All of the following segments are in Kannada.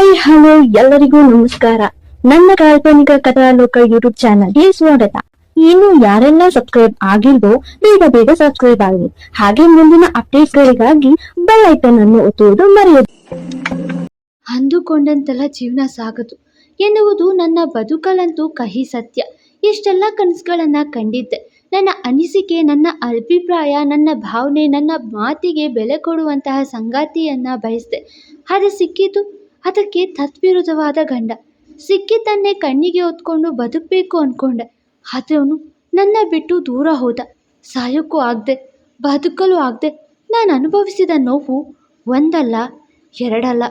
ಹಾಯ್, ಹಲೋ, ಎಲ್ಲರಿಗೂ ನಮಸ್ಕಾರ. ನನ್ನ ಕಾಲ್ಪನಿಕ ಕಥಾಲೋಕ ಯೂಟ್ಯೂಬ್ ಚಾನಲ್ಗೆ ಸ್ವಾಗತ. ಇನ್ನು ಯಾರೆಲ್ಲ ಸಬ್ಸ್ಕ್ರೈಬ್ ಆಗಿಲ್ವೋ, ಬೇಗ ಬೇಗ ಸಬ್ಸ್ಕ್ರೈಬ್ ಆಗಲಿ. ಹಾಗೆ ಮುಂದಿನ ಅಪ್ಡೇಟ್ಗಳಿಗಾಗಿ ಬೆಲ್ ಐಕನ್ ಅನ್ನು ಒತ್ತುವುದು ಮರೆಯದು. ಅಂದುಕೊಂಡಂತೆಲ್ಲ ಜೀವನ ಸಾಗದು. ಎನ್ನುವುದು ನನ್ನ ಬದುಕಲಂತೂ ಕಹಿ ಸತ್ಯ. ಇಷ್ಟೆಲ್ಲ ಕನಸುಗಳನ್ನ ಕಂಡಿದ್ದೆ. ನನ್ನ ಅನಿಸಿಕೆ, ನನ್ನ ಅಭಿಪ್ರಾಯ, ನನ್ನ ಭಾವನೆ, ನನ್ನ ಮಾತಿಗೆ ಬೆಲೆ ಕೊಡುವಂತಹ ಸಂಗಾತಿಯನ್ನ ಬಯಸಿದೆ. ಆದರೆ ಸಿಕ್ಕಿದ್ದು ಅದಕ್ಕೆ ತತ್ವಿರುದ್ಧವಾದ ಗಂಡ. ಸಿಕ್ಕಿದ್ದನ್ನೇ ಕಣ್ಣಿಗೆ ಹೊತ್ಕೊಂಡು ಬದುಕಬೇಕು ಅಂದ್ಕೊಂಡೆ ಆದರೆ ನನ್ನ ಬಿಟ್ಟು ದೂರ ಹೋದ. ಸಾಯೋಕ್ಕೂ ಆಗದೆ, ಬದುಕಲು ಆಗದೆ ನಾನು ಅನುಭವಿಸಿದ ನೋವು ಒಂದಲ್ಲ, ಎರಡಲ್ಲ.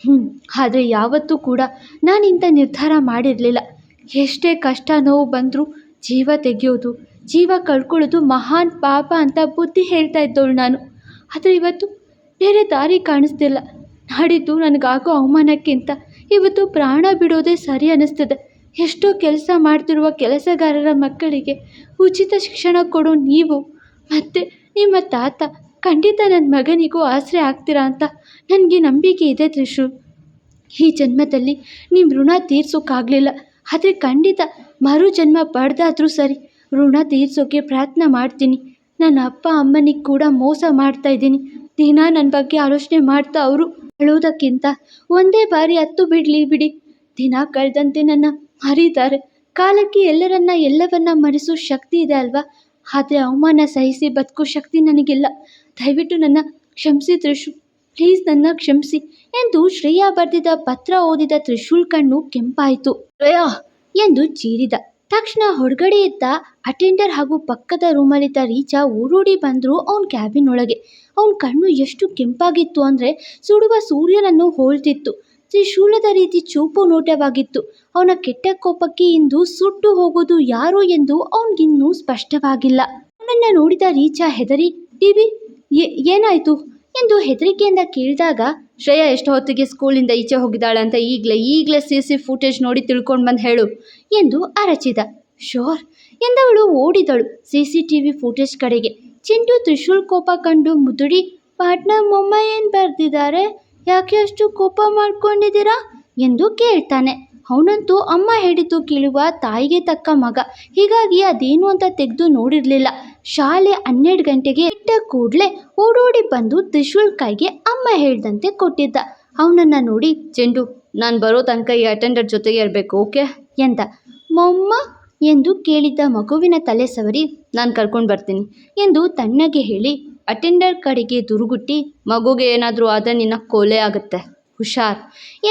ಹ್ಞೂ ಆದರೆ ಯಾವತ್ತೂ ಕೂಡ ನಾನು ಇಂಥ ನಿರ್ಧಾರ ಮಾಡಿರಲಿಲ್ಲ. ಎಷ್ಟೇ ಕಷ್ಟ ನೋವು ಬಂದರೂ ಜೀವ ತೆಗೆಯೋದು, ಜೀವ ಕಳ್ಕೊಳ್ಳೋದು ಮಹಾನ್ ಪಾಪ ಅಂತ ಬುದ್ಧಿ ಹೇಳ್ತಾ ಇದ್ದವಳು ನಾನು. ಆದರೆ ಇವತ್ತು ಬೇರೆ ದಾರಿ ಕಾಣಿಸ್ತಿಲ್ಲ. ನಾಡಿದ್ದು ನನಗಾಗೋ ಅವಮಾನಕ್ಕಿಂತ ಇವತ್ತು ಪ್ರಾಣ ಬಿಡೋದೇ ಸರಿ ಅನ್ನಿಸ್ತದೆ. ಎಷ್ಟೋ ಕೆಲಸ ಮಾಡ್ತಿರುವ ಕೆಲಸಗಾರರ ಮಕ್ಕಳಿಗೆ ಉಚಿತ ಶಿಕ್ಷಣ ಕೊಡೋ ನೀವು. ಮತ್ತು ನಿಮ್ಮ ತಾತ, ಖಂಡಿತ ನನ್ನ ಮಗನಿಗೂ ಆಸರೆ ಆಗ್ತೀರಾ ಅಂತ ನನಗೆ ನಂಬಿಕೆ ಇದೆ ತ್ರಿಶು. ಈ ಜನ್ಮದಲ್ಲಿ ನಿಮ್ಮ ಋಣ ತೀರ್ಸೋಕ್ಕಾಗಲಿಲ್ಲ ಆದರೆ ಖಂಡಿತ ಮರು ಜನ್ಮ ಪಡೆದಾದರೂ ಸರಿ ಋಣ ತೀರ್ಸೋಕ್ಕೆ ಪ್ರಯತ್ನ ಮಾಡ್ತೀನಿ. ನನ್ನ ಅಪ್ಪ ಅಮ್ಮನಿಗೆ ಕೂಡ ಮೋಸ ಮಾಡ್ತಾ ಇದ್ದೀನಿ. ದಿನ ನನ್ನ ಬಗ್ಗೆ ಆಲೋಚನೆ ಮಾಡ್ತಾ ಅವರು ಅಳೋದಕ್ಕಿಂತ ಒಂದೇ ಬಾರಿ ಹತ್ತು ಬಿಡಲಿ ಬಿಡಿ. ದಿನ ಕಳೆದಂತೆ ನನ್ನ ಮರೀತಾರೆ ಕಾಲಕ್ಕೆ ಎಲ್ಲರನ್ನ ಎಲ್ಲವನ್ನ ಮರೆಸೋ ಶಕ್ತಿ ಇದೆ ಅಲ್ವಾ? ಆದರೆ ಅವಮಾನ ಸಹಿಸಿ ಬದುಕೋ ಶಕ್ತಿ ನನಗಿಲ್ಲ. ದಯವಿಟ್ಟು ನನ್ನ ಕ್ಷಮಿಸಿ ತ್ರಿಶೂಲ್. ಪ್ಲೀಸ್ ನನ್ನ ಕ್ಷಮಿಸಿ ಎಂದು ಶ್ರೇಯಾ ಬರೆದಿದ್ದ ಪತ್ರ ಓದಿದ ತ್ರಿಶೂಲ್ ಕಣ್ಣು ಕೆಂಪಾಯಿತು. ಶ್ರೇಯಾ ಎಂದು ಚೀರಿದ. ತಕ್ಷಣ ಹೊರಗಡೆ ಇದ್ದ ಅಟೆಂಡರ್ ಹಾಗೂ ಪಕ್ಕದ ರೂಮಲ್ಲಿದ್ದ ರೀಚಾ ಓಡೋಡಿ ಬಂದರು ಅವನ ಕ್ಯಾಬಿನ್ ಒಳಗೆ. ಅವನ ಕಣ್ಣು ಎಷ್ಟು ಕೆಂಪಾಗಿತ್ತು ಅಂದರೆ ಸುಡುವ ಸೂರ್ಯನನ್ನು ಹೋಲ್ತಿತ್ತು. ತ್ರಿಶೂಲದ ರೀತಿ ಚೂಪು ನೋಟವಾಗಿತ್ತು. ಅವನ ಕೆಟ್ಟ ಕೋಪಕ್ಕೆ ಇಂದು ಸುಟ್ಟು ಹೋಗೋದು ಯಾರು ಎಂದು ಅವನಿಗಿನ್ನೂ ಸ್ಪಷ್ಟವಾಗಿಲ್ಲ. ಅವನನ್ನು ನೋಡಿದ ರೀಚಾ ಹೆದರಿ, ಟಿವಿ ಏನಾಯಿತು? ಎಂದು ಹೆದರಿಕೆಯಿಂದ ಕೇಳಿದಾಗ, ಶ್ರೇಯಾ ಎಷ್ಟು ಹೊತ್ತಿಗೆ ಸ್ಕೂಲಿಂದ ಈಚೆ ಹೋಗಿದ್ದಾಳೆ ಅಂತ ಈಗಲೇ ಈಗಲೇ ಸಿ ಸಿ ಫುಟೇಜ್ ನೋಡಿ ತಿಳ್ಕೊಂಡು ಬಂದು ಹೇಳು ಎಂದು ಅರಚಿದ. ಶೋರ್! ಎಂದವಳು ಓಡಿದಳು C C T V footage ಕಡೆಗೆ. ಚಿಂಟು ತ್ರಿಶೂಲ್ ಕೋಪ ಕಂಡು ಮುದುಡಿ, ಪಾಟ್ನ ಮೊಮ್ಮ ಏನು ಬರೆದಿದ್ದಾರೆ ಯಾಕೆ ಅಷ್ಟು ಕೋಪ ಮಾಡ್ಕೊಂಡಿದ್ದೀರಾ? ಎಂದು ಕೇಳ್ತಾನೆ. ಅವನಂತೂ ಅಮ್ಮ ಹೇಳಿದ್ದು ಕೇಳುವ ತಾಯಿಗೆ ತಕ್ಕ ಮಗ. ಹೀಗಾಗಿ ಅದೇನು ಅಂತ ತೆಗೆದು ನೋಡಿರಲಿಲ್ಲ. ಶಾಲೆ ಹನ್ನೆರಡು ಗಂಟೆಗೆ ಇಟ್ಟ ಕೂಡಲೇ ಓಡೋಡಿ ಬಂದು ತ್ರಿಶೂಲ್ ಕೈಗೆ ಅಮ್ಮ ಹೇಳ್ದಂತೆ ಕೊಟ್ಟಿದ್ದ. ಅವನನ್ನ ನೋಡಿ, ಚೆಂಡು, ನಾನು ಬರೋ ತನಕ ಈ ಅಟೆಂಡರ್ ಜೊತೆಗೆ ಇರಬೇಕು, ಓಕೆ? ಎಂದ. ಮೊಮ್ಮ, ಎಂದು ಕೇಳಿದ್ದ ಮಗುವಿನ ತಲೆ ಸವರಿ, ನಾನು ಕರ್ಕೊಂಡು ಬರ್ತೀನಿ, ಎಂದು ತಣ್ಣಗೆ ಹೇಳಿ ಅಟೆಂಡರ್ ಕಡೆಗೆ ದುರುಗುಟ್ಟಿ, ಮಗುಗೆ ಏನಾದರೂ ಆದರೆ ನಿನ್ನ ಕೊಲೆ ಆಗುತ್ತೆ, ಹುಷಾರ್,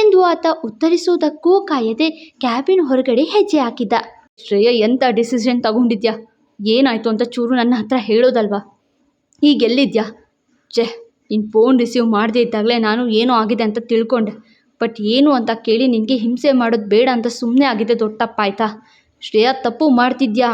ಎಂದು ಆತ ಉತ್ತರಿಸುವುದಕ್ಕೂ ಕಾಯದೆ ಕ್ಯಾಬಿನ್ ಹೊರಗಡೆ ಹೆಜ್ಜೆ ಹಾಕಿದ್ದ. ಶ್ರೇಯ ಎಂಥ ಡಿಸಿಷನ್ ತಗೊಂಡಿದ್ಯಾ? ಏನಾಯಿತು ಅಂತ ಚೂರು ನನ್ನ ಹತ್ರ ಹೇಳೋದಲ್ವಾ? ಈಗ ಎಲ್ಲಿದ್ಯಾ? ಛೇ ನಿನ್ನ ಫೋನ್ ರಿಸೀವ್ ಮಾಡದೇ ಇದ್ದಾಗಲೇ ನಾನು ಏನೋ ಆಗಿದೆ ಅಂತ ತಿಳ್ಕೊಂಡೆ. ಬಟ್ ಏನು ಅಂತ ಕೇಳಿ ನಿನಗೆ ಹಿಂಸೆ ಮಾಡೋದು ಬೇಡ ಅಂತ ಸುಮ್ಮನೆ ಆಗಿದೆ ದೊಡ್ಡ ತಪ್ಪಾಯ್ತಾ ಶ್ರೇಯಾ, ತಪ್ಪು ಮಾಡ್ತಿದ್ಯಾ?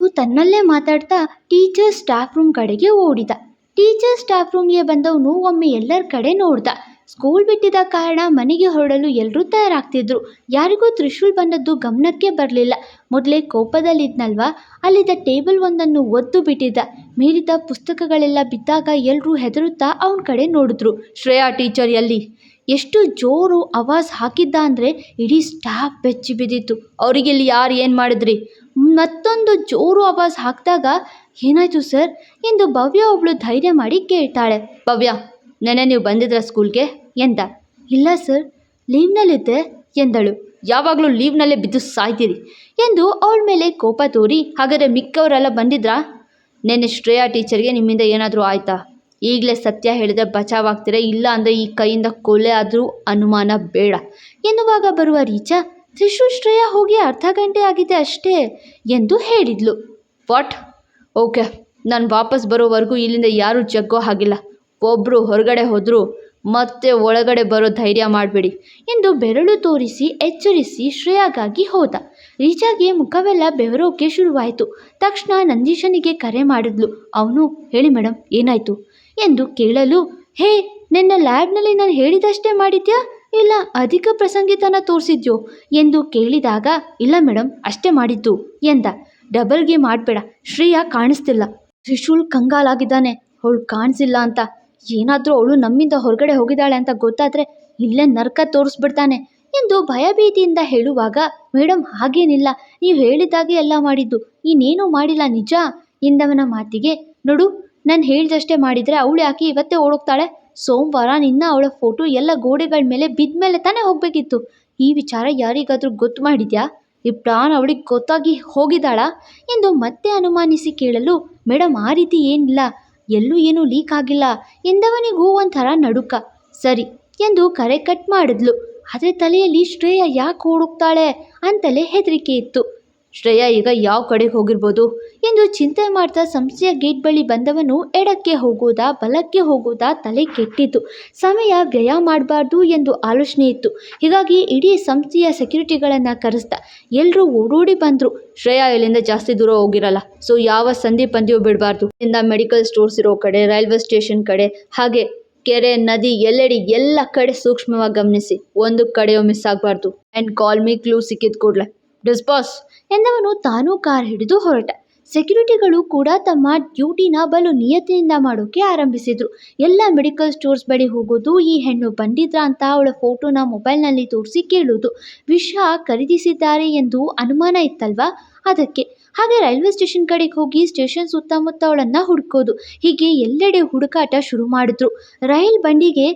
ಇವು ತನ್ನಲ್ಲೇ ಮಾತಾಡ್ತಾ ಟೀಚರ್ ಸ್ಟಾಫ್ ರೂಮ್ ಕಡೆಗೆ ಓಡಿದ. ಟೀಚರ್ ಸ್ಟಾಫ್ ರೂಮ್ಗೆ ಬಂದವನು ಒಮ್ಮೆ ಎಲ್ಲರ ಕಡೆ ನೋಡ್ದ. ಸ್ಕೂಲ್ ಬಿಟ್ಟಿದ್ದ ಕಾರಣ ಮನೆಗೆ ಹೊರಡಲು ಎಲ್ಲರೂ ತಯಾರಾಗ್ತಿದ್ರು. ಯಾರಿಗೂ ತ್ರಿಶೂಲ್ ಬಂದದ್ದು ಗಮನಕ್ಕೆ ಬರಲಿಲ್ಲ. ಮೊದಲೇ ಕೋಪದಲ್ಲಿದ್ನಲ್ವಾ? ಅಲ್ಲಿದ್ದ ಟೇಬಲ್ ಒಂದನ್ನು ಒದ್ದು ಬಿಟ್ಟಿದ್ದ. ಮೀರಿದ ಪುಸ್ತಕಗಳೆಲ್ಲ ಬಿದ್ದಾಗ ಎಲ್ಲರೂ ಹೆದರುತ್ತಾ ಅವನ ಕಡೆ ನೋಡಿದ್ರು. ಶ್ರೇಯಾ ಟೀಚರ್ ಎಲ್ಲಿ? ಎಷ್ಟು ಜೋರು ಆವಾಜ್ ಹಾಕಿದ್ದ ಅಂದರೆ ಇಡೀ ಸ್ಟಾಫ್ ಬೆಚ್ಚಿ ಬಿದ್ದಿತ್ತು. ಅವರಿಗೆ ಇಲ್ಲಿ ಯಾರು ಏನು ಮಾಡಿದ್ರಿ? ಮತ್ತೊಂದು ಜೋರು ಆವಾಜ್ ಹಾಕಿದಾಗ, ಏನಾಯಿತು ಸರ್? ಎಂದು ಭವ್ಯ ಒಬ್ಳು ಧೈರ್ಯ ಮಾಡಿ ಕೇಳ್ತಾಳೆ. ಭವ್ಯ ನೆನೆ ನೀವು ಬಂದಿದ್ರ ಸ್ಕೂಲ್ಗೆ? ಎಂದ. ಇಲ್ಲ ಸರ್, ಲೀವ್ನಲ್ಲಿದ್ದೆ ಎಂದಳು. ಯಾವಾಗಲೂ ಲೀವ್ನಲ್ಲೇ ಬಿದ್ದು ಸಾಯ್ತೀರಿ ಎಂದು ಅವಳ ಮೇಲೆ ಕೋಪ ತೋರಿ ಹಾಗಾದರೆ ಮಿಕ್ಕವರೆಲ್ಲ ಬಂದಿದ್ರಾ? ನೆನ್ನೆ ಶ್ರೇಯಾ ಟೀಚರ್ಗೆ ನಿಮ್ಮಿಂದ ಏನಾದರೂ ಆಯಿತಾ? ಈಗಲೇ ಸತ್ಯ ಹೇಳಿದ್ರೆ ಬಚಾವಾಗ್ತೀರ? ಇಲ್ಲ ಅಂದರೆ ಈ ಕೈಯಿಂದ ಕೊಲೆ ಆದರೂ ಅನುಮಾನ ಬೇಡ ಎನ್ನುವಾಗ ಬರುವ ರೀಚಾ, ತ್ರಿಶು ಶ್ರೇಯಾ ಹೋಗಿ ಅರ್ಧ ಗಂಟೆ ಆಗಿದೆ ಅಷ್ಟೇ ಎಂದು ಹೇಳಿದ್ಲು. ವಾಟ್? ಓಕೆ, ನಾನು ವಾಪಸ್ ಬರೋವರೆಗೂ ಇಲ್ಲಿಂದ ಯಾರೂ ಜಗ್ಗೋ ಹಾಗಿಲ್ಲ. ಒಬ್ಬರು ಹೊರಗಡೆ ಹೋದರೂ ಮತ್ತೆ ಒಳಗಡೆ ಬರೋ ಧೈರ್ಯ ಮಾಡಬೇಡಿ ಎಂದು ಬೆರಳು ತೋರಿಸಿ ಎಚ್ಚರಿಸಿ ಶ್ರೇಯಾಗಾಗಿ ಹೋದ. ರೀಚಾಗೆ ಮುಖವೆಲ್ಲ ಬೆವರೋಕೆ ಶುರುವಾಯಿತು. ತಕ್ಷಣ ನಂದೀಶನಿಗೆ ಕರೆ ಮಾಡಿದ್ಲು. ಅವನು, ಹೇಳಿ ಮೇಡಮ್ ಏನಾಯಿತು? ಎಂದು ಕೇಳಲು, ಹೇ, ನಿನ್ನ ಲ್ಯಾಬ್ನಲ್ಲಿ ನಾನು ಹೇಳಿದಷ್ಟೇ ಮಾಡಿದ್ಯಾ? ಇಲ್ಲ, ಅಧಿಕ ಪ್ರಸಂಗಿತನ ತೋರಿಸಿದ್ಯೋ? ಎಂದು ಕೇಳಿದಾಗ, ಇಲ್ಲ ಮೇಡಮ್ ಅಷ್ಟೇ ಮಾಡಿದ್ದು, ಎಂದ. ಡಬಲ್ಗೆ ಮಾಡಬೇಡ, ಶ್ರೇಯಾ ಕಾಣಿಸ್ತಿಲ್ಲ. ತ್ರಿಶೂಲ್ ಕಂಗಾಲಾಗಿದ್ದಾನೆ, ಅವಳು ಕಾಣಿಸಿಲ್ಲ ಅಂತ ಏನಾದರೂ ಅವಳು ನಮ್ಮಿಂದ ಹೊರಗಡೆ ಹೋಗಿದ್ದಾಳೆ ಅಂತ ಗೊತ್ತಾದರೆ ಇಲ್ಲೇ ನರ್ಕ ತೋರಿಸ್ಬಿಡ್ತಾನೆ ಎಂದು ಭಯಭೀತಿಯಿಂದ ಹೇಳುವಾಗ ಮೇಡಮ್ ಹಾಗೇನಿಲ್ಲ. ನೀವು ಹೇಳಿದಾಗೆ ಎಲ್ಲ ಮಾಡಿದ್ದು. ಇನ್ನೇನೂ ಮಾಡಿಲ್ಲ, ನಿಜ? ಎಂದವನ ಮಾತಿಗೆ, ನೋಡು, ನಾನು ಹೇಳಿದಷ್ಟೇ ಮಾಡಿದರೆ ಅವಳು ಯಾಕೆ ಇವತ್ತೇ ಓಡೋಗ್ತಾಳೆ. ಸೋಮವಾರ ನಿನ್ನ ಅವಳ ಫೋಟೋ ಎಲ್ಲ ಗೋಡೆಗಳ ಮೇಲೆ ಬಿದ್ದ ಮೇಲೆ ತಾನೇ ಹೋಗಬೇಕಿತ್ತು. ಈ ವಿಚಾರ ಯಾರಿಗಾದರೂ ಗೊತ್ತು ಮಾಡಿದ್ಯಾ? ಈ ಪ್ಲಾನ್ ಅವಳಿಗೆ ಗೊತ್ತಾಗಿ ಹೋಗಿದ್ದಾಳಾ? ಎಂದು ಮತ್ತೆ ಅನುಮಾನಿಸಿ ಕೇಳಲು ಮೇಡಮ್ ಆ ರೀತಿ ಏನಿಲ್ಲ. ಎಲ್ಲೂ ಏನೂ ಲೀಕ್ ಆಗಿಲ್ಲ ಎಂದವನಿಗೂ ಒಂಥರ ನಡುಕ. ಸರಿ ಎಂದು ಕರೆ ಕಟ್ ಮಾಡಿದ್ಲು. ಆದರೆ ತಲೆಯಲ್ಲಿ ಶ್ರೇಯ ಯಾಕೆ ಓಡೋಗ್ತಾಳೆ ಅಂತಲೇ ಹೆದರಿಕೆ ಇತ್ತು. ಶ್ರೇಯ ಈಗ ಯಾವ ಕಡೆಗೆ ಹೋಗಿರ್ಬೋದು ಎಂದು ಚಿಂತೆ ಮಾಡ್ತಾ ಸಂಸ್ಥೆಯ ಗೇಟ್ ಬಳಿ ಬಂದವನು ಎಡಕ್ಕೆ ಹೋಗೋದಾ ಬಲಕ್ಕೆ ಹೋಗೋದಾ ತಲೆ ಕೆಟ್ಟಿತು ಸಮಯ ವ್ಯಯ ಮಾಡಬಾರ್ದು ಎಂದು ಆಲೋಚನೆ ಇತ್ತು. ಹೀಗಾಗಿ ಇಡೀ ಸಂಸ್ಥೆಯ ಸೆಕ್ಯೂರಿಟಿಗಳನ್ನು ಕರೆಸ್ದ ಎಲ್ಲರೂ ಓಡೋಡಿ ಬಂದರು. ಶ್ರೇಯಾ ಇಲ್ಲಿಂದ ಜಾಸ್ತಿ ದೂರ ಹೋಗಿರಲ್ಲ, ಸೊ ಯಾವ ಸಂಧಿ ಪಂದ್ಯವು ಬಿಡಬಾರ್ದು. ಇಂದ ಮೆಡಿಕಲ್ ಸ್ಟೋರ್ಸ್ ಇರೋ ಕಡೆ, ರೈಲ್ವೆ ಸ್ಟೇಷನ್ ಕಡೆ, ಹಾಗೆ ಕೆರೆ, ನದಿ, ಎಲ್ಲೆಡೆ ಎಲ್ಲ ಕಡೆ ಸೂಕ್ಷ್ಮವಾಗಿ ಗಮನಿಸಿ. ಒಂದು ಕಡೆಯೂ ಮಿಸ್ ಆಗಬಾರ್ದು. ಆ್ಯಂಡ್ ಕಾಲ್ ಮೀ ಕ್ಲೂ ಸಿಕ್ಕಿದ ಕೂಡಲೇ. ಡಿಸ್ಪಾಸ್ ಎಂದವನು ತಾನೂ ಕಾರ್ ಹಿಡಿದು ಹೊರಟ. ಸೆಕ್ಯೂರಿಟಿಗಳು ಕೂಡ ತಮ್ಮ ಡ್ಯೂಟಿನ ಬಲು ನಿಯತ್ತಿನಿಂದ ಮಾಡೋಕೆ ಆರಂಭಿಸಿದ್ರು. ಎಲ್ಲ ಮೆಡಿಕಲ್ ಸ್ಟೋರ್ಸ್ ಬಳಿ ಹೋಗೋದು, ಈ ಹೆಣ್ಣು ಬಂದಿದ್ರ ಅಂತ ಅವಳ ಫೋಟೋನ ಮೊಬೈಲ್ನಲ್ಲಿ ತೋರಿಸಿ ಕೇಳೋದು. ವಿಷ ಖರೀದಿಸಿದ್ದಾರೆ ಎಂದು ಅನುಮಾನ ಇತ್ತಲ್ವಾ? ಅದಕ್ಕೆ. ಹಾಗೆ ರೈಲ್ವೆ ಸ್ಟೇಷನ್ ಕಡೆಗೆ ಹೋಗಿ ಸ್ಟೇಷನ್ ಸುತ್ತಮುತ್ತ ಅವಳನ್ನು ಹುಡುಕೋದು. ಹೀಗೆ ಎಲ್ಲೆಡೆ ಹುಡುಕಾಟ ಶುರು ಮಾಡಿದ್ರು. ರೈಲ್ ಬಂಡಿಗೆ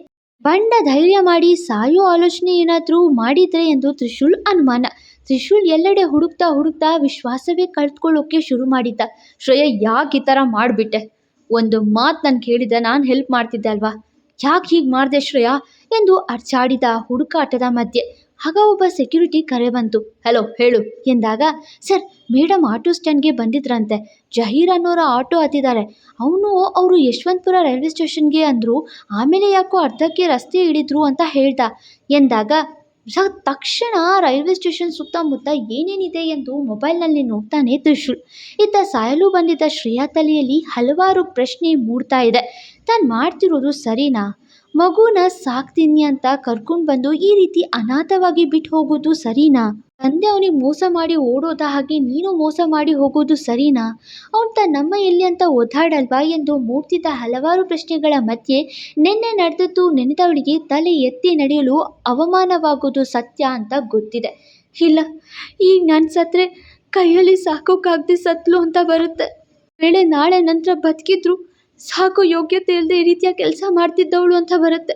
ಬಂಡ ಧೈರ್ಯ ಮಾಡಿ ಸಾಯೋ ಆಲೋಚನೆ ಏನಾದರೂ ಮಾಡಿದ್ರೆ ಎಂದು ತ್ರಿಶೂಲ್ ಅನುಮಾನ. ತ್ರಿಶೂಲ್ ಎಲ್ಲೆಡೆ ಹುಡುಕ್ತಾ ಹುಡುಕ್ತಾ ವಿಶ್ವಾಸವೇ ಕಳೆದುಕೊಳ್ಳೋಕೆ ಶುರು ಮಾಡಿದ್ದ. ಶ್ರೇಯ ಯಾಕೆ ಈ ಥರ ಮಾಡಿಬಿಟ್ಟೆ? ಒಂದು ಮಾತು ನಾನು ಕೇಳಿದ ನಾನು ಹೆಲ್ಪ್ ಮಾಡ್ತಿದ್ದೆ ಅಲ್ವಾ? ಯಾಕೆ ಹೀಗೆ ಮಾಡಿದೆ ಶ್ರೇಯ? ಎಂದು ಅರ್ಚಾಡಿದ ಹುಡುಕಾಟದ ಮಧ್ಯೆ. ಆಗ ಒಬ್ಬ ಸೆಕ್ಯೂರಿಟಿ ಕರೆ ಬಂತು. ಹಲೋ ಹೇಳು, ಎಂದಾಗ, ಸರ್ ಮೇಡಮ್ ಆಟೋ ಸ್ಟ್ಯಾಂಡ್ಗೆ ಬಂದಿದ್ರಂತೆ. ಜಹೀರ್ ಅನ್ನೋರ ಆಟೋ ಹತ್ತಿದ್ದಾರೆ. ಅವನು ಅವರು ಯಶವಂತಪುರ ರೈಲ್ವೆ ಸ್ಟೇಷನ್ಗೆ ಅಂದರು, ಆಮೇಲೆ ಯಾಕೋ ಅರ್ಧಕ್ಕೆ ರಸ್ತೆ ಹಿಡಿದ್ರು ಅಂತ ಹೇಳ್ದ, ಎಂದಾಗ, ಸ, ತಕ್ಷಣ ರೈಲ್ವೆ ಸ್ಟೇಷನ್ ಸುತ್ತಮುತ್ತ ಏನೇನಿದೆ ಎಂದು ಮೊಬೈಲ್ನಲ್ಲಿ ನೋಡ್ತಾನೆ ತ್ರಿಶೂಲ್. ಇತ್ತ ಸಾಯಲು ಬಂದಿದ್ದ ಶ್ರೇಯಾ ತಲೆಯಲ್ಲಿ ಹಲವಾರು ಪ್ರಶ್ನೆ ಮೂಡ್ತಾ ಇದೆ. ತಾನು ಮಾಡ್ತಿರೋದು ಸರಿನಾ? ಮಗುನ ಸಾಕ್ತೀನಿ ಅಂತ ಕರ್ಕೊಂಡು ಬಂದು ಈ ರೀತಿ ಅನಾಥವಾಗಿ ಬಿಟ್ಟು ಹೋಗೋದು ಸರಿನಾ? ತಂದೆ ಅವನಿಗೆ ಮೋಸ ಮಾಡಿ ಓಡೋದ ಹಾಗೆ ನೀನು ಮೋಸ ಮಾಡಿ ಹೋಗೋದು ಸರಿನಾ? ಅವನು ತನ್ನಮ್ಮ ಎಲ್ಲಿ ಅಂತ ಒದ್ದಾಡಲ್ವಾ ಎಂದು ಮೂಡ್ತಿದ್ದ ಹಲವಾರು ಪ್ರಶ್ನೆಗಳ ಮಧ್ಯೆ ನಿನ್ನೆ ನಡೆದದ್ದು ನೆನೆದವಳಿಗೆ ತಲೆ ಎತ್ತಿ ನಡೆಯಲು ಅವಮಾನವಾಗೋದು ಸತ್ಯ ಅಂತ ಗೊತ್ತಿದೆ. ಇಲ್ಲ, ಈಗ ನಾನು ಸತ್ರೆ ಕೈಯಲ್ಲಿ ಸಾಕೋಕ್ಕಾಗದೆ ಸತ್ಲು ಅಂತ ಬರುತ್ತೆ. ವೇಳೆ ನಾಳೆ ನಂತರ ಬದುಕಿದ್ರು ಸಾಕೋ ಯೋಗ್ಯತೆ ಇಲ್ಲದೆ ಈ ರೀತಿಯ ಕೆಲಸ ಮಾಡ್ತಿದ್ದವಳು ಅಂತ ಬರುತ್ತೆ.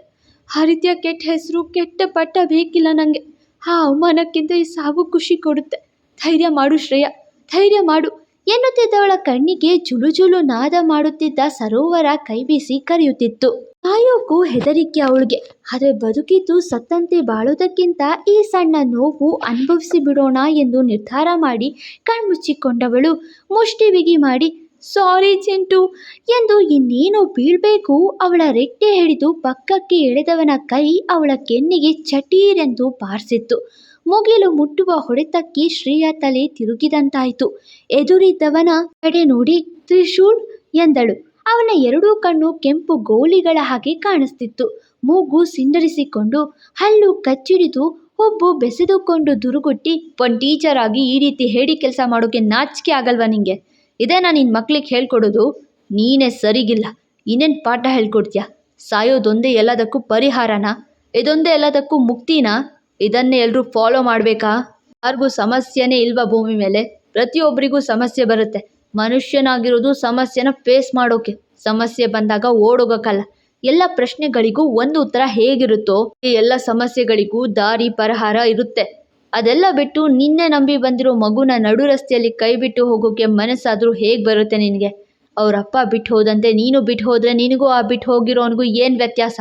ಆ ರೀತಿಯ ಕೆಟ್ಟ ಹೆಸರು, ಕೆಟ್ಟ ಪಟ್ಟ ಬೇಕಿಲ್ಲ ನನಗೆ ಆ ಅವಮಾನಕ್ಕಿಂತ ಈ ಸಾವು ಖುಷಿ ಕೊಡುತ್ತೆ. ಧೈರ್ಯ ಮಾಡು ಶ್ರೇಯ. ಧೈರ್ಯ ಮಾಡು. ಎನ್ನುತ್ತಿದ್ದವಳ ಕಣ್ಣಿಗೆ ಜುಲು ಜುಲು ನಾದ ಮಾಡುತ್ತಿದ್ದ ಸರೋವರ ಕೈಬೀಸಿ ಕರೆಯುತ್ತಿತ್ತು. ಕಾಯೋಕು ಹೆದರಿಕೆ ಅವಳಿಗೆ. ಆದರೆ ಬದುಕಿದ್ದು ಸತ್ತಂತೆ ಬಾಳೋದಕ್ಕಿಂತ ಈ ಸಣ್ಣ ನೋವು ಅನುಭವಿಸಿ ಬಿಡೋಣ ಎಂದು ನಿರ್ಧಾರ ಮಾಡಿ ಕಣ್ಮುಚ್ಚಿಕೊಂಡವಳು. ಮುಷ್ಟಿ ಬಿಗಿ ಮಾಡಿ ಸಾರಿ ಚಿಂಟು. ಎಂದು ಇನ್ನೇನೋ ಬೀಳ್ಬೇಕು, ಅವಳ ರೆಕ್ಕೆ ಹಿಡಿದು ಪಕ್ಕಕ್ಕೆ ಎಳೆದವನ ಕೈ ಅವಳ ಕೆನ್ನಿಗೆ ಚಟೀರೆಂದು ಬಾರಿಸಿತ್ತು. ಮುಗಿಲು ಮುಟ್ಟುವ ಹೊಡೆತಕ್ಕೆ ಶ್ರೇಯ ತಲೆ ತಿರುಗಿದಂತಾಯಿತು. ಎದುರಿದ್ದವನ ಕಡೆ ನೋಡಿ, ತ್ರಿಶೂಲ್ ಎಂದಳು. ಅವನ ಎರಡೂ ಕಣ್ಣು ಕೆಂಪು ಗೋಲಿಗಳ ಹಾಗೆ ಕಾಣಿಸ್ತಿತ್ತು. ಮೂಗು ಸಿಂಡರಿಸಿಕೊಂಡು, ಹಲ್ಲು ಕಚ್ಚಿಡಿದು, ಹುಬ್ಬು ಬೆಸೆದುಕೊಂಡು ದುರುಗುಟ್ಟಿ ಒಂದು ಟೀಚರ್ ಆಗಿ ಈ ರೀತಿ ಹೇಳಿ ಕೆಲಸ ಮಾಡೋಕೆ ನಾಚಿಕೆ ಆಗಲ್ವಾ ನಿಂಗೆ? ಇದೇನಾ ನಿನ್ನ ಮಕ್ಳಿಗೆ ಹೇಳ್ಕೊಡೋದು ನೀನೇ ಸರಿಗಿಲ್ಲ. ಇನ್ನೇನು ಪಾಠ ಹೇಳ್ಕೊಡ್ತೀಯ? ಸಾಯೋದೊಂದೇ ಎಲ್ಲದಕ್ಕೂ ಪರಿಹಾರನ? ಇದೊಂದೇ ಎಲ್ಲದಕ್ಕೂ ಮುಕ್ತಿನಾ? ಇದನ್ನೇ ಎಲ್ಲರೂ ಫಾಲೋ ಮಾಡಬೇಕಾ? ಯಾರಿಗೂ ಸಮಸ್ಯೆನೇ ಇಲ್ವಾ ಭೂಮಿ ಮೇಲೆ? ಪ್ರತಿಯೊಬ್ಬರಿಗೂ ಸಮಸ್ಯೆ ಬರುತ್ತೆ. ಮನುಷ್ಯನಾಗಿರೋದು ಸಮಸ್ಯೆನ ಫೇಸ್ ಮಾಡೋಕೆ. ಸಮಸ್ಯೆ ಬಂದಾಗ ಓಡೋಗಕ್ಕಲ್ಲ. ಎಲ್ಲ ಪ್ರಶ್ನೆಗಳಿಗೂ ಒಂದು ಉತ್ತರ ಹೇಗಿರುತ್ತೋ ಈ ಎಲ್ಲ ಸಮಸ್ಯೆಗಳಿಗೂ ದಾರಿ, ಪರಿಹಾರ ಇರುತ್ತೆ. ಅದೆಲ್ಲ ಬಿಟ್ಟು ನಿನ್ನೆ ನಂಬಿ ಬಂದಿರೋ ಮಗುನ ನಡು ರಸ್ತೆಯಲ್ಲಿ ಕೈ ಬಿಟ್ಟು ಹೋಗೋಕೆ ಮನಸ್ಸಾದರೂ ಹೇಗೆ ಬರುತ್ತೆ ನಿನಗೆ? ಅವರಪ್ಪ ಬಿಟ್ಟು ಹೋದಂತೆ, ನೀನು ಬಿಟ್ಟು ಹೋದರೆ ನಿನಗೂ ಆ ಬಿಟ್ಟು ಹೋಗಿರೋನಿಗೂ ಏನು ವ್ಯತ್ಯಾಸ?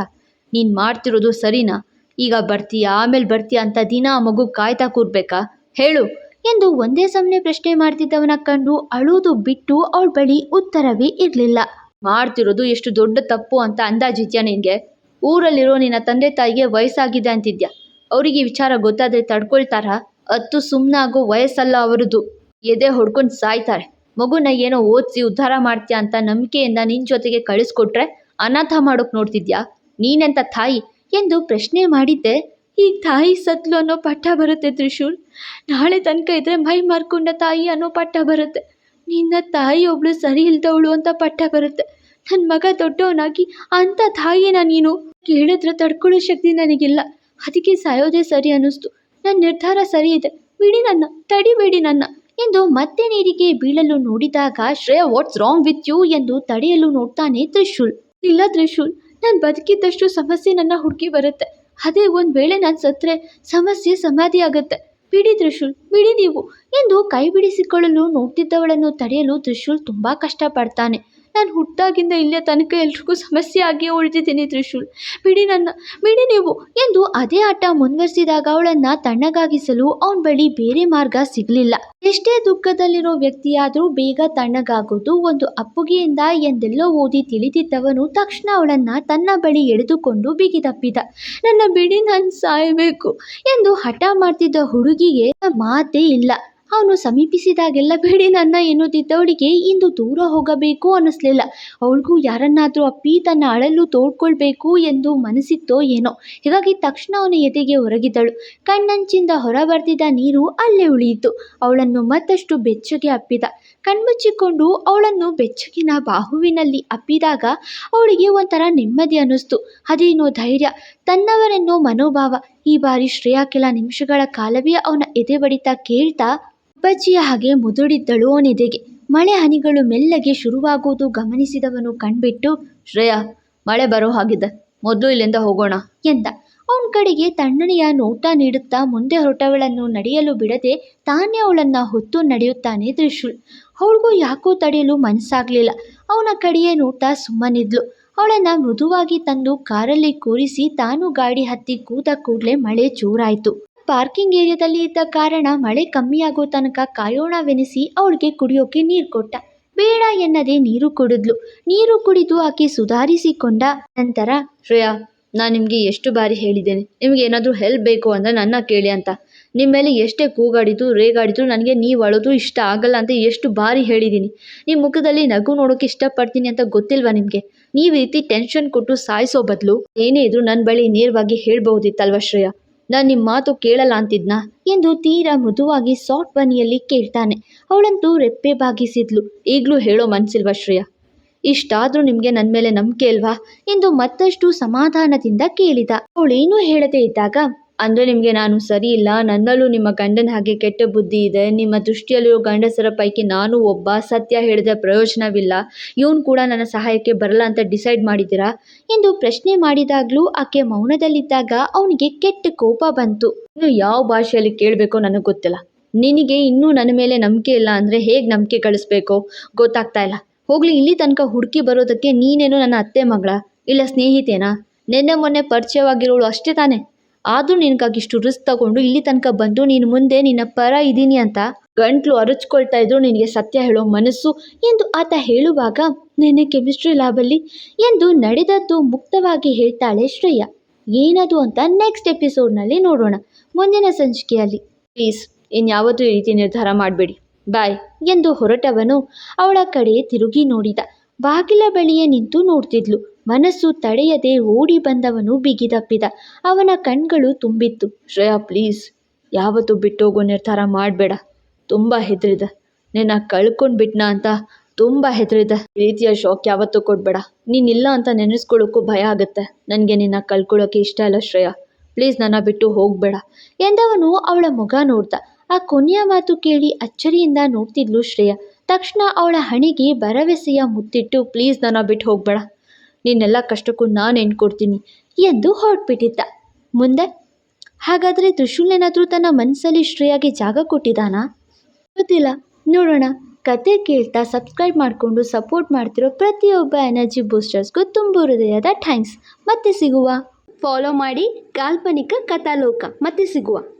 ನೀನು ಮಾಡ್ತಿರೋದು ಸರಿನಾ? ಈಗ ಬರ್ತೀಯ, ಆಮೇಲೆ ಬರ್ತೀಯ ಅಂತ ದಿನ ಆ ಮಗು ಕಾಯ್ತಾ ಕೂರ್ಬೇಕಾ? ಹೇಳು. ಎಂದು ಒಂದೇ ಸಮನೆ ಪ್ರಶ್ನೆ ಮಾಡ್ತಿದ್ದವನ ಕಂಡು ಅಳುವುದು ಬಿಟ್ಟು ಅವಳ ಬಳಿ ಉತ್ತರವೇ ಇರಲಿಲ್ಲ. ಮಾಡ್ತಿರೋದು ಎಷ್ಟು ದೊಡ್ಡ ತಪ್ಪು ಅಂತ ಅಂದಾಜಿದ್ಯಾ ನಿನಗೆ? ಊರಲ್ಲಿರೋ ನಿನ್ನ ತಂದೆ ತಾಯಿಗೆ ವಯಸ್ಸಾಗಿದೆ ಅಂತಿದ್ಯಾ? ಅವರಿಗೆ ವಿಚಾರ ಗೊತ್ತಾದರೆ ತಡ್ಕೊಳ್ತಾರಾ. ಅತ್ತು ಸುಮ್ಮನಾಗೋ ವಯಸ್ಸಲ್ಲ ಅವರದು. ಎದೆ ಹೊಡ್ಕೊಂಡು ಸಾಯ್ತಾರೆ. ಮಗುನ ಏನೋ ಓದಿಸಿ ಉದ್ಧಾರ ಮಾಡ್ತೀಯ ಅಂತ ನಂಬಿಕೆಯಿಂದ ನಿನ್ನ ಜೊತೆಗೆ ಕಳಿಸ್ಕೊಟ್ರೆ ಅನಾಥ ಮಾಡೋಕೆ ನೋಡ್ತಿದ್ಯಾ? ನೀನೆಂತ ತಾಯಿ? ಎಂದು ಪ್ರಶ್ನೆ ಮಾಡಿದ್ದೆ. ಈಗ ತಾಯಿ ಸತ್ಲು ಅನ್ನೋ ಪಟ್ಟ ಬರುತ್ತೆ ತ್ರಿಶೂಲ್. ನಾಳೆ ತನಕ ಇದ್ರೆ ಮೈ ಮಾರ್ಕೊಂಡ ತಾಯಿ ಅನ್ನೋ ಪಟ್ಟ ಬರುತ್ತೆ. ನಿನ್ನ ತಾಯಿ ಒಬ್ಳು ಸರಿ ಇಲ್ದವಳು ಅಂತ ಪಟ್ಟ ಬರುತ್ತೆ. ನನ್ನ ಮಗ ದೊಡ್ಡವನಾಗಿ ಅಂಥ ತಾಯಿನ ನೀನು ಕೇಳಿದ್ರೆ ತಡ್ಕೊಳ್ಳೋ ಶಕ್ತಿ ನನಗಿಲ್ಲ. ಅದಕ್ಕೆ ಸಾಯೋದೇ ಸರಿ ಅನ್ನಿಸ್ತು. ನನ್ನ ನಿರ್ಧಾರ ಸರಿ ಇದೆ. ಬಿಡಿ ನನ್ನ ತಡಿಬೇಡಿ ನನ್ನ ಎಂದು ಮತ್ತೆ ನೀರಿಗೆ ಬೀಳಲು ನೋಡಿದಾಗ Shreya what's wrong with you ಎಂದು ತಡೆಯಲು ನೋಡ್ತಾನೆ ತ್ರಿಶೂಲ್. ಇಲ್ಲ ತ್ರಿಶೂಲ್, ನಾನು ಬದುಕಿದ್ದಷ್ಟು ಸಮಸ್ಯೆ ನನ್ನ ಹುಡುಕಿ ಬರುತ್ತೆ. ಅದೇ ಒಂದು ವೇಳೆ ನಾನು ಸತ್ರೆ, ಸಮಸ್ಯೆ ಸಮಾಧಿ ಆಗುತ್ತೆ. ಬಿಡಿ ತ್ರಿಶೂಲ್, ಬಿಡಿ ನೀವು ಎಂದು ಕೈ ಬಿಡಿಸಿಕೊಳ್ಳಲು ನೋಡ್ತಿದ್ದವಳನ್ನು ತಡೆಯಲು ತ್ರಿಶೂಲ್ ತುಂಬ ಕಷ್ಟಪಡ್ತಾನೆ. ನಾನು ಹುಟ್ಟಾಗಿಂದ ಇಲ್ಲೇ ತನಕ ಎಲ್ರಿಗೂ ಸಮಸ್ಯೆ ಆಗಿಯೇ ಉಳಿದಿದ್ದೀನಿ ತ್ರಿಶೂಲ್. ಬಿಡಿ ನನ್ನ, ಬಿಡಿ ನೀವು ಎಂದು ಅದೇ ಆಟ ಮುಂದುವರಿಸಿದಾಗ ಅವಳನ್ನು ತಣ್ಣಗಾಗಿಸಲು ಅವನ ಬಳಿ ಬೇರೆ ಮಾರ್ಗ ಸಿಗಲಿಲ್ಲ. ಎಷ್ಟೇ ದುಃಖದಲ್ಲಿರೋ ವ್ಯಕ್ತಿಯಾದರೂ ಬೇಗ ತಣ್ಣಗಾಗೋದು ಒಂದು ಅಪ್ಪುಗೆಯಿಂದ ಎಂದೆಲ್ಲೋ ಓದಿ ತಿಳಿದಿದ್ದವನು ತಕ್ಷಣ ಅವಳನ್ನು ತನ್ನ ಬಳಿ ಎಳೆದುಕೊಂಡು ಬಿಗಿದಪ್ಪಿದ. ನನ್ನ ಬಿಡಿ, ನಾನು ಸಾಯಬೇಕು ಎಂದು ಹಠ ಮಾಡ್ತಿದ್ದ ಹುಡುಗಿಗೆ ಮಾತೇ ಇಲ್ಲ. ಅವನು ಸಮೀಪಿಸಿದಾಗೆಲ್ಲ ಬೇಡಿ ನನ್ನ ಎನ್ನುತ್ತಿದ್ದವಳಿಗೆ ಇಂದು ದೂರ ಹೋಗಬೇಕು ಅನ್ನಿಸ್ಲಿಲ್ಲ. ಅವಳಿಗೂ ಯಾರನ್ನಾದರೂ ಅಪ್ಪಿ ತನ್ನ ಅಳಲು ತೋಡ್ಕೊಳ್ಬೇಕು ಎಂದು ಮನಸ್ಸಿತ್ತೋ ಏನೋ. ಹೀಗಾಗಿ ತಕ್ಷಣ ಅವನ ಎದೆಗೆ ಹೊರಗಿದ್ದಳು ಕಣ್ಣಂಚಿಂದ ಹೊರ ಬರ್ತಿದ್ದ ನೀರು ಅಲ್ಲೇ ಉಳಿಯಿತು. ಅವಳನ್ನು ಮತ್ತಷ್ಟು ಬೆಚ್ಚಗೆ ಅಪ್ಪಿದ. ಕಣ್ಮುಚ್ಚಿಕೊಂಡು ಅವಳನ್ನು ಬೆಚ್ಚಗಿನ ಬಾಹುವಿನಲ್ಲಿ ಅಪ್ಪಿದಾಗ ಅವಳಿಗೆ ಒಂಥರ ನೆಮ್ಮದಿ ಅನ್ನಿಸ್ತು. ಅದೇನೋ ಧೈರ್ಯ, ತನ್ನವರೆನ್ನೋ ಮನೋಭಾವ. ಈ ಬಾರಿ ಶ್ರೇಯಾ ಕೆಲ ನಿಮಿಷಗಳ ಕಾಲವೇ ಅವನ ಎದೆ ಬಡಿತ ಕೇಳ್ತಾ ಅಪ್ಪಜ್ಜಿಯ ಹಾಗೆ ಮುದುಡಿದ್ದಳು ಅವನೆದೆಗೆ. ಮಳೆ ಹನಿಗಳು ಮೆಲ್ಲಗೆ ಶುರುವಾಗುವುದು ಗಮನಿಸಿದವನು ಕಣ್ಬಿಟ್ಟು, ಶ್ರೇಯಾ, ಮಳೆ ಬರೋ ಹಾಗಿದೆ ಮೊದಲು ಇಲ್ಲಿಂದ ಹೋಗೋಣ ಎಂದ. ಅವನ ಕಡೆಗೆ ತಣ್ಣನೆಯ ನೋಟ ನೀಡುತ್ತಾ ಮುಂದೆ ಹೊರಟವಳನ್ನು ನಡೆಯಲು ಬಿಡದೆ ತಾನೇ ಅವಳನ್ನ ಹೊತ್ತು ನಡೆಯುತ್ತಾನೆ ತ್ರಿಶೂಲ್. ಅವಳಿಗೂ ಯಾಕೋ ತಡೆಯಲು ಮನಸ್ಸಾಗಲಿಲ್ಲ. ಅವನ ಕಡೆಯೇ ನೋಟ ಸುಮ್ಮನಿದ್ಲು. ಅವಳನ್ನ ಮೃದುವಾಗಿ ತಂದು ಕಾರಲ್ಲಿ ಕೂರಿಸಿ ತಾನು ಗಾಡಿ ಹತ್ತಿ ಕೂತ ಕೂಡಲೇ ಮಳೆ ಜೋರಾಯಿತು. ಪಾರ್ಕಿಂಗ್ ಏರಿಯಾದಲ್ಲಿ ಇದ್ದ ಕಾರಣ ಮಳೆ ಕಮ್ಮಿಯಾಗೋ ತನಕ ಕಾಯೋಣವೆನಿಸಿ ಅವಳಿಗೆ ಕುಡಿಯೋಕೆ ನೀರು ಕೊಟ್ಟ. ಬೇಡ ಎನ್ನದೆ ನೀರು ಕುಡಿದ್ಲು. ನೀರು ಕುಡಿದು ಆಕೆ ಸುಧಾರಿಸಿಕೊಂಡ ನಂತರ, ಶ್ರೇಯಾ, ನಾನು ನಿಮಗೆ ಎಷ್ಟು ಬಾರಿ ಹೇಳಿದ್ದೇನೆ. ನಿಮಗೆ ಏನಾದರೂ ಹೆಲ್ಪ್ ಬೇಕು ಅಂದರೆ ನನ್ನ ಕೇಳಿ ಅಂತ. ನಿಮ್ಮ ಮೇಲೆ ಎಷ್ಟೇ ಕೂಗಾಡಿದ್ರು, ರೇಗಾಡಿದ್ರು ನನಗೆ ನೀವು ಅಳೋದು ಇಷ್ಟ ಆಗಲ್ಲ ಅಂತ ಎಷ್ಟು ಬಾರಿ ಹೇಳಿದ್ದೀನಿ ನಿಮ್ಮ ಮುಖದಲ್ಲಿ ನಗು ನೋಡೋಕೆ ಇಷ್ಟಪಡ್ತೀನಿ ಅಂತ ಗೊತ್ತಿಲ್ವಾ ನಿಮಗೆ? ನೀವು ರೀತಿ ಟೆನ್ಷನ್ ಕೊಟ್ಟು ಸಾಯಿಸೋ ಬದಲು ಏನೇ ಇದ್ರೂ ನನ್ನ ಬಳಿ ನೇರವಾಗಿ ಹೇಳ್ಬಹುದಿತ್ತಲ್ವ ಶ್ರೇಯಾ? ನಾನು ನಿಮ್ಮ ಮಾತು ಕೇಳಲ್ಲ ಅಂತಿದ್ನಾ? ಎಂದು ತೀರಾ ಮೃದುವಾಗಿ ಸಾಫ್ಟ್ ಬನಿಯಲ್ಲಿ ಕೇಳ್ತಾನೆ. ಅವಳಂತೂ ರೆಪ್ಪೆ ಬಾಗಿಸಿದ್ಲು. ಈಗಲೂ ಹೇಳೋ ಮನಸ್ಸಿಲ್ವಾ ಶ್ರೇಯ? ಇಷ್ಟಾದರೂ ನಿಮಗೆ ನನ್ನ ಮೇಲೆ ನಂಬಿಕೆ ಅಲ್ವಾ ಎಂದು ಮತ್ತಷ್ಟು ಸಮಾಧಾನದಿಂದ ಕೇಳಿದ. ಅವಳೇನೂ ಹೇಳದೇ ಇದ್ದಾಗ ಅಂದರೆ ನಿಮಗೆ ನಾನು ಸರಿ ಇಲ್ಲ, ನನ್ನಲ್ಲೂ ನಿಮ್ಮ ಗಂಡನ ಹಾಗೆ ಕೆಟ್ಟ ಬುದ್ಧಿ ಇದೆ, ನಿಮ್ಮ ದೃಷ್ಟಿಯಲ್ಲಿರೋ ಗಂಡಸರ ಪೈಕಿ ನಾನು ಒಬ್ಬ ಸತ್ಯ ಹೇಳಿದ ಪ್ರಯೋಜನವಿಲ್ಲ, ಇವನು ಕೂಡ ನನ್ನ ಸಹಾಯಕ್ಕೆ ಬರಲ್ಲ ಅಂತ ಡಿಸೈಡ್ ಮಾಡಿದ್ದೀರಾ? ಎಂದು ಪ್ರಶ್ನೆ ಮಾಡಿದಾಗಲೂ ಆಕೆ ಮೌನದಲ್ಲಿದ್ದಾಗ ಅವನಿಗೆ ಕೆಟ್ಟ ಕೋಪ ಬಂತು. ಇನ್ನು ಯಾವ ಭಾಷೆಯಲ್ಲಿ ಕೇಳಬೇಕೋ ನನಗೆ ಗೊತ್ತಿಲ್ಲ. ನಿನಗೆ ಇನ್ನೂ ನನ್ನ ಮೇಲೆ ನಂಬಿಕೆ ಇಲ್ಲ ಅಂದರೆ ಹೇಗೆ ನಂಬಿಕೆ ಕಳಿಸ್ಬೇಕೋ ಗೊತ್ತಾಗ್ತಾ ಇಲ್ಲ. ಹೋಗಲಿ, ಇಲ್ಲಿ ತನಕ ಹುಡುಕಿ ಬರೋದಕ್ಕೆ ನೀನೇನು ನನ್ನ ಅತ್ತೆ ಮಗಳ, ಇಲ್ಲ ಸ್ನೇಹಿತೇನಾ? ನಿನ್ನೆ ಮೊನ್ನೆ ಪರಿಚಯವಾಗಿರೋಳು ಅಷ್ಟೇ ತಾನೇ? ಆದರೂ ನಿನಗಾಗಿಷ್ಟು ರಿಸ್ಕ್ ತಗೊಂಡು ಇಲ್ಲಿ ತನಕ ಬಂದು ನೀನು ಮುಂದೆ ನಿನ್ನ ಪರ ಇದ್ದೀನಿ ಅಂತ ಗಂಟ್ಲು ಅರಚ್ಕೊಳ್ತಾ ಇದ್ರು ನಿನಗೆ ಸತ್ಯ ಹೇಳೋ ಮನಸ್ಸು ಎಂದು ಆತ ಹೇಳುವಾಗ ನಿನ್ನೆ ಕೆಮಿಸ್ಟ್ರಿ ಲ್ಯಾಬಲ್ಲಿ ಎಂದು ನಡೆದದ್ದು ಮುಕ್ತವಾಗಿ ಹೇಳ್ತಾಳೆ ಶ್ರೇಯಾ. ಏನದು ಅಂತ ನೆಕ್ಸ್ಟ್ ಎಪಿಸೋಡ್ನಲ್ಲಿ ನೋಡೋಣ. ಮುಂದಿನ ಸಂಚಿಕೆಯಲ್ಲಿ. ಪ್ಲೀಸ್ ಇನ್ಯಾವತ್ತೂ ಈ ರೀತಿ ನಿರ್ಧಾರ ಮಾಡಬೇಡಿ. ಬಾಯ್ ಎಂದು ಹೊರಟವನು ಅವಳ ಕಡೆ ತಿರುಗಿ ನೋಡಿದ. ಬಾಗಿಲ ಬಳಿಯೇ ನಿಂತು ನೋಡ್ತಿದ್ಲು. ಮನಸ್ಸು ತಡೆಯದೆ ಓಡಿ ಬಂದವನು ಬಿಗಿದಪ್ಪಿದ ಅವನ ಕಣ್ಗಳು ತುಂಬಿತ್ತು. ಶ್ರೇಯಾ, ಪ್ಲೀಸ್, ಯಾವತ್ತೂ ಬಿಟ್ಟೋಗೋ ನಿರ್ಧಾರ ಮಾಡಬೇಡ. ತುಂಬ ಹೆದರಿದ. ನಿನ್ನ ಕಳ್ಕೊಂಡ್ಬಿಟ್ನಾ ಅಂತ ತುಂಬ ಹೆದರಿದ. ರೀತಿಯ ಶಾಕ್ ಯಾವತ್ತೂ ಕೊಡಬೇಡ. ನೀನಿಲ್ಲ ಅಂತ ನೆನೆಸ್ಕೊಳ್ಳೋಕ್ಕೂ ಭಯ ಆಗುತ್ತೆ. ನನಗೆ ನಿನ್ನ ಕಳ್ಕೊಳ್ಳೋಕೆ ಇಷ್ಟ ಇಲ್ಲ ಶ್ರೇಯಾ. ಪ್ಲೀಸ್ ನನ್ನ ಬಿಟ್ಟು ಹೋಗಬೇಡ ಎಂದವನು ಅವಳ ಮುಖ ನೋಡ್ದ. ಆ ಕೊನೆಯ ಮಾತು ಕೇಳಿ ಅಚ್ಚರಿಯಿಂದ ನೋಡ್ತಿದ್ಲು ಶ್ರೇಯಾ. ತಕ್ಷಣ ಅವಳ ಹಣೆಗೆ ಭರವಸೆಯ ಮುತ್ತಿಟ್ಟು, ಪ್ಲೀಸ್ ನನ್ನ ಬಿಟ್ಟು ಹೋಗಬೇಡ. ನಿನ್ನೆಲ್ಲ ಕಷ್ಟಕ್ಕೂ ನಾನು ಹೆಣ್ಣು ಎಂದು ಹೊರಟ್ಬಿಟ್ಟಿದ್ದ. ಮುಂದೆ, ಹಾಗಾದರೆ ತ್ರಿಶೂಲ್ ಏನಾದರೂ ತನ್ನ ಮನಸ್ಸಲ್ಲಿ ಶ್ರೇಯಾಗೆ ಜಾಗ ಕೊಟ್ಟಿದ್ದಾನಾ? ಗೊತ್ತಿಲ್ಲ. ನೋಡೋಣ. ಕತೆ ಕೇಳ್ತಾ ಸಬ್ಸ್ಕ್ರೈಬ್ ಮಾಡಿಕೊಂಡು ಸಪೋರ್ಟ್ ಮಾಡ್ತಿರೋ ಪ್ರತಿಯೊಬ್ಬ ಎನರ್ಜಿ ಬೂಸ್ಟರ್ಸ್ಗೂ ತುಂಬ ಹೃದಯದ ಥ್ಯಾಂಕ್ಸ್ ಮತ್ತೆ ಸಿಗುವ. ಫಾಲೋ ಮಾಡಿ ಕಾಲ್ಪನಿಕ ಕಥಾಲೋಕ. ಮತ್ತೆ ಸಿಗುವ.